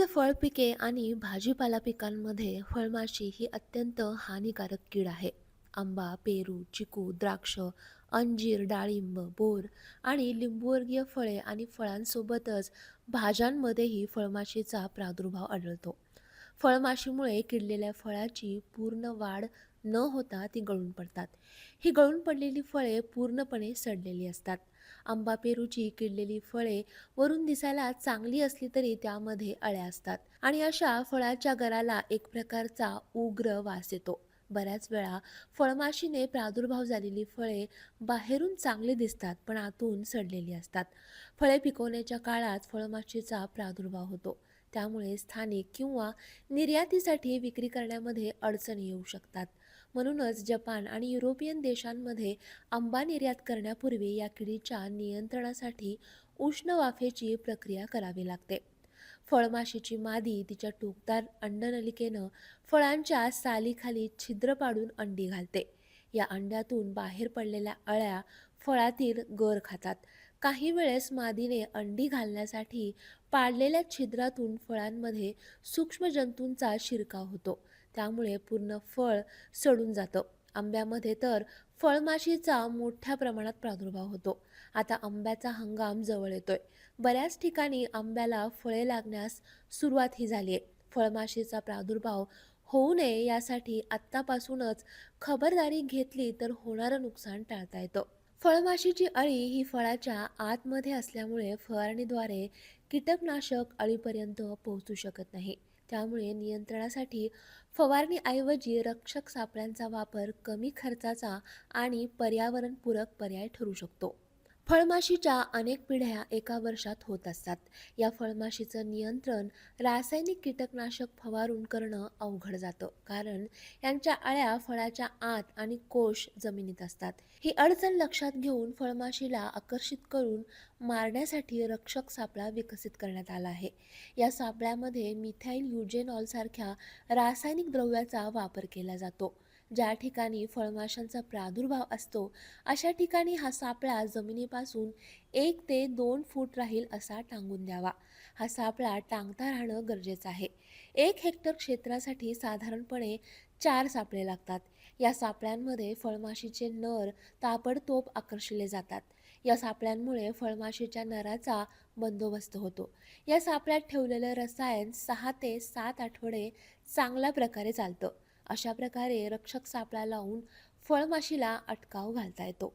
विविध फळ पिके आणि भाजीपाला पिकांमध्ये फळमाशी ही अत्यंत हानिकारक कीड आहे. आंबा पेरू चिकू द्राक्ष अंजीर डाळिंब बोर आणि लिंबूवर्गीय फळे आणि फळांसोबतच भाज्यांमध्येही फळमाशीचा प्रादुर्भाव आढळतो. फळमाशीमुळे किडलेल्या फळाची पूर्ण वाढ न होता ती गळून पडतात. ही गळून पडलेली फळे पूर्णपणे सडलेली असतात. आंबा पेरूची किडलेली फळे वरून दिसायला चांगली असली तरी त्यामध्ये अळ्या असतात आणि अशा फळाच्या गराला एक प्रकारचा उग्र वास येतो. बऱ्याच वेळा फळमाशीने प्रादुर्भाव झालेली फळे बाहेरून चांगली दिसतात पण आतून सडलेली असतात. फळे पिकवण्याच्या काळात फळमाशीचा प्रादुर्भाव होतो. त्यामुळे स्थानिक किंवा निर्यातीसाठी विक्री करण्यामध्ये अडचणी येऊ शकतात. म्हणूनच जपान आणि युरोपियन देशांमध्ये आंबा निर्यात करण्यापूर्वी या किडीच्या नियंत्रणासाठी उष्ण वाफेची प्रक्रिया करावी लागते. फळमाशीची मादी तिच्या टोकदार अंडनलिकेनं फळांच्या सालीखाली छिद्र पाडून अंडी घालते. या अंड्यातून बाहेर पडलेल्या अळ्या फळातील गर खातात. काही वेळेस मादीने अंडी घालण्यासाठी पाडलेल्या छिद्रातून फळांमध्ये सूक्ष्म जंतूंचा शिरकाव होतो. त्यामुळे पूर्ण फळ सडून जातं. आंब्यामध्ये तर फळमाशीचा मोठ्या प्रमाणात प्रादुर्भाव होतो. आता आंब्याचा हंगाम जवळ येतोय. बऱ्याच ठिकाणी आंब्याला फळे लागण्यास सुरुवातही झाली आहे फळमाशीचा प्रादुर्भाव होऊ नये यासाठी आत्तापासूनच खबरदारी घेतली तर होणारं नुकसान टाळता येतं. फळमाशीची अळी ही फळाच्या आतमध्ये असल्यामुळे फवारणीद्वारे कीटकनाशक अळीपर्यंत पोहोचू शकत नाही. त्यामुळे नियंत्रणासाठी फवारणीऐवजी रक्षक सापळ्यांचा वापर कमी खर्चाचा आणि पर्यावरणपूरक पर्याय ठरू शकतो. फळमाशीच्या अनेक पिढ्या एका वर्षात होत असतात. या फळमाशीचं नियंत्रण रासायनिक कीटकनाशक फवारून करणं अवघड जातं. कारण यांच्या अळ्या फळाच्या आत आणि कोश जमिनीत असतात. ही अडचण लक्षात घेऊन फळमाशीला आकर्षित करून मारण्यासाठी रक्षक सापळा विकसित करण्यात आला आहे. या सापळ्यामध्ये मिथाईल युजेनॉल सारख्या रासायनिक द्रव्याचा वापर केला जातो. ज्या ठिकाणी फळमाशांचा प्रादुर्भाव असतो अशा ठिकाणी हा सापळा जमिनीपासून एक ते दोन फूट राहील असा टांगून द्यावा. हा सापळा टांगता राहणं गरजेचं आहे. एक हेक्टर क्षेत्रासाठी साधारणपणे चार सापळे लागतात. या सापळ्यांमध्ये फळमाशीचे नर ताबडतोब आकर्षले जातात. या सापळ्यांमुळे फळमाशीच्या नराचा बंदोबस्त होतो. या सापळ्यात ठेवलेलं रसायन सहा ते सात आठवडे चांगल्या प्रकारे चालतं. अशा प्रकारे रक्षक सापळा लावून फळमाशीला अटकाव घालता येतो.